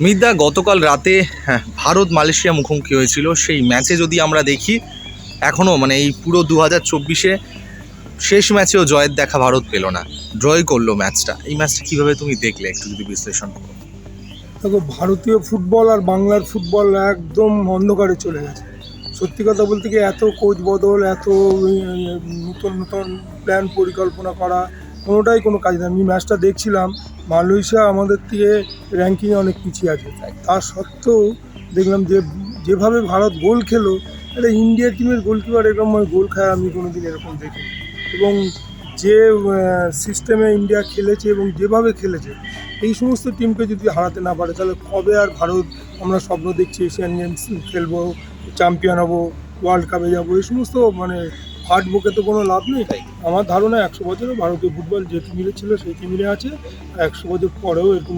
মিদা গতকাল রাতে হ্যাঁ, ভারত মালয়েশিয়া মুখোমুখি হয়েছিল। সেই ম্যাচে যদি আমরা দেখি এখনও মানে এই পুরো দু হাজার চব্বিশে শেষ ম্যাচেও জয়ের দেখা ভারত পেল না। ড্রয় করল ম্যাচটা এই ম্যাচটা কীভাবে তুমি দেখলে? একটু যদি বিশ্লেষণ করো। দেখো ভারতীয় ফুটবল আর বাংলার ফুটবল একদম অন্ধকারে চলে গেছে। সত্যি কথা বলতে কি এত কোচ বদল এত নতুন নতুন প্ল্যান পরিকল্পনা করা কোনোটাই কোনো কাজ না। আমি ম্যাচটা দেখছিলাম, মালয়েশিয়া আমাদের থেকে র্যাঙ্কিংয়ে অনেক পিছিয়ে আছে। তা সত্ত্বেও দেখলাম যে, যেভাবে ভারত গোল খেলো, এটা ইন্ডিয়া টিমের গোলকিপার এরকম গোল খায় আমি কোনোদিন এরকম দেখিনি। এবং যে সিস্টেমে ইন্ডিয়া খেলেছে এবং যেভাবে খেলেছে, এই সমস্ত টিমকে যদি হারাতে না পারে, তাহলে কবে আর ভারত আমরা স্বপ্ন দেখছি এশিয়ান গেমস খেলব চ্যাম্পিয়ন হব ওয়ার্ল্ড কাপে যাব, এই সমস্ত মানে হার্ট বুকে তো কোনো লাভ নেই তাই। আমার ধারণা একশো বছরে ভারতীয় ফুটবল যে টিমিরে ছিল সেই টিমিরে আছে একশো বছর পরেও এরকম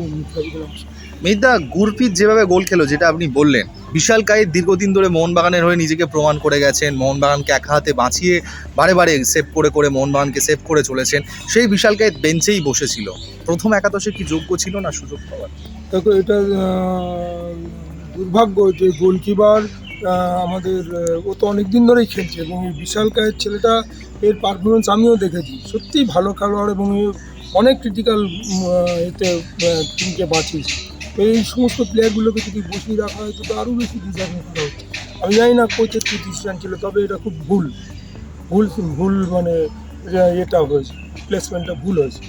মিদা গুরপ্রীত যেভাবে গোল খেলো যেটা আপনি বললেন বিশাল কায়ের দীর্ঘদিন ধরে মোহনবাগানের হয়ে নিজেকে প্রমাণ করে গেছেন মোহনবাগানকে এক হাতে বাঁচিয়ে বারে বারে সেভ করে করে মোহনবাগানকে সেভ করে চলেছেন সেই বিশাল কায়ের বেঞ্চেই বসেছিল। প্রথম একাদশে কি যোগ্য ছিল না সুযোগ পাওয়ার? দেখো এটা দুর্ভাগ্য যে গোলকিপার আমাদের ও তো অনেক দিন ধরেই খেলছে এবং এই বিশাল কায়ের ছেলেটা, এর পারফরমেন্স আমিও দেখেছি। সত্যিই ভালো খেলোয়াড় এবং অনেক ক্রিটিক্যাল এতে টিমকে বাঁচিয়েছে। এই সমস্ত প্লেয়ারগুলোকে যদি বসিয়ে রাখা হয়, তো আরও বেশি ডিজার্ভিং করা হচ্ছে আমি জানি না কোচের কী ডিসিশন ছিল, তবে এটা খুব ভুল। ভুল ভুল মানে এটা হয়েছে। প্লেসমেন্টটা ভুল হয়েছে।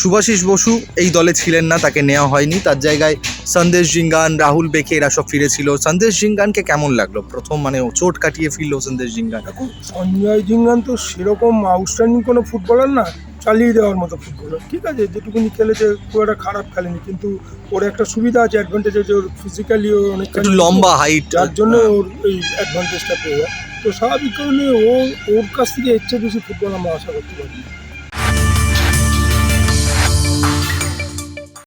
সুভাষিস বসু এই দলে ছিলেন না, তাকে নেওয়া হয়নি। তার জায়গায় সন্দেশ জিঙ্গান রাহুল বেকে এরা সব ফিরেছিল। সন্দেশ জিঙ্গানকে কেমন লাগল? প্রথম মানে ও চোট কাটিয়ে ফিরলো সন্দেশ জিঙ্গান। সঞ্জয় জিঙ্গান তো সেরকম আউটস্ট্যান্ডিং কোনো ফুটবলার না চালিয়ে দেওয়ার মতো ফুটবলার ঠিক আছে যেটুকুনি খেলেছে খুব একটা খারাপ খেলেনি কিন্তু ওর একটা সুবিধা আছে অ্যাডভান্টেজ আছে ওর ফিজিক্যালিও অনেক একটু লম্বা হাইট যার জন্য ওর এই অ্যাডভান্টেজটা পেয়ে যায়। তো স্বাভাবিক কারণে ও ওর কাছ থেকে এর চেয়ে বেশি ফুটবল আমরা আশা করতে পারি।